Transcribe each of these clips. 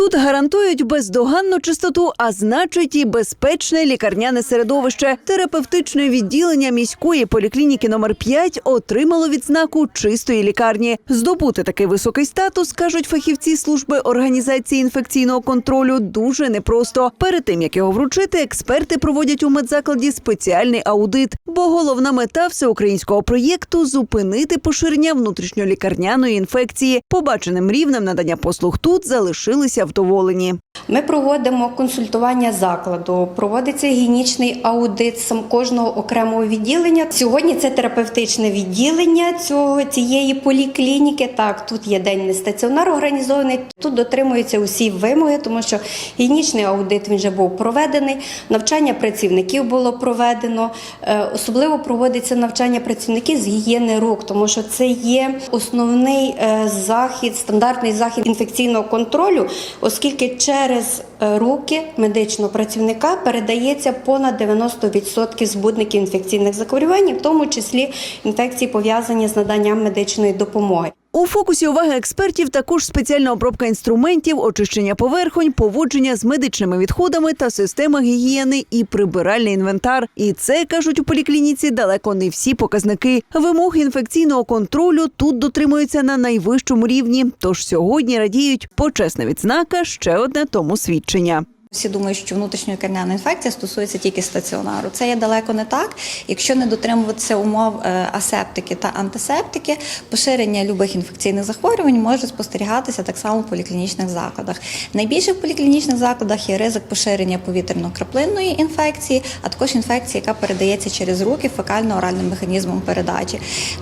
Тут гарантують бездоганну чистоту, а значить і безпечне лікарняне середовище. Терапевтичне відділення міської поліклініки номер 5 отримало відзнаку чистої лікарні. Здобути такий високий статус, кажуть фахівці служби організації інфекційного контролю, дуже непросто. Перед тим як його вручити, експерти проводять у медзакладі спеціальний аудит. Бо головна мета всеукраїнського проєкту зупинити поширення внутрішньолікарняної інфекції. Побаченим рівнем надання послуг тут залишилися вдоволені. Ми проводимо консультування закладу, проводиться гігієнічний аудит сам кожного окремого відділення. Сьогодні це терапевтичне відділення цього цієї поліклініки. Так, тут є денний стаціонар організований. Тут дотримуються усі вимоги, тому що гігієнічний аудит він вже був проведений. Навчання працівників було проведено. Е, Особливо проводиться навчання працівників з гігієни рук, тому що це є основний е, захід, стандартний захід інфекційного контролю, оскільки через е, руки медичного працівника передається понад 90% збудників інфекційних захворювань, в тому числі інфекції пов'язані з наданням медичної допомоги. У фокусі уваги експертів також спеціальна обробка інструментів, очищення поверхонь, поводження з медичними відходами та система гігієни і прибиральний інвентар. І це кажуть у поліклініці далеко не всі показники. Вимог інфекційного контролю тут дотримуються на найвищому рівні. Тож сьогодні радіють почесна відзнака ще одне тому свідчення. Всі думають, що внутрішньокарняна інфекція стосується тільки стаціонару. Це є далеко не так. Якщо не дотримуватися умов е, асептики та антисептики, поширення любих інфекційних захворювань може спостерігатися так само в поліклінічних закладах. Найбільше в поліклінічних закладах є ризик поширення повітряно-краплинної інфекції, а також інфекції, яка передається через руки фекально-оральним механізмом передачі.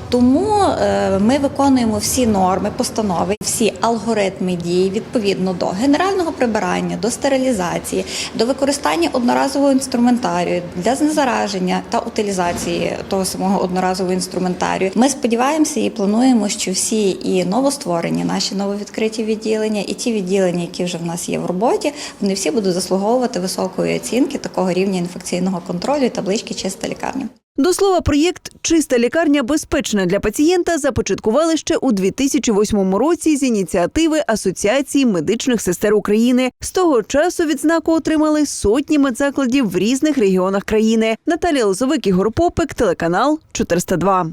Тому е, ми виконуємо всі норми, постанови, всі алгоритми дій відповідно до генерального прибирання, до стерилізації, до використання одноразового інструментарію для знезараження та утилізації того самого одноразового інструментарію. Ми сподіваємося і плануємо, що всі і новостворені наші нововідкриті відділення, і ті відділення, які вже в нас є в роботі, вони всі будуть заслуговувати високої оцінки такого рівня інфекційного контролю і таблички чиста лікарня. До слова, проєкт Чиста лікарня безпечна для пацієнта започаткували ще у 2008 році з ініціативи Асоціації медичних сестер України. З того часу відзнаку отримали сотні медзакладів в різних регіонах країни. Наталія Лозовик, Ігор Попик, телеканал 402.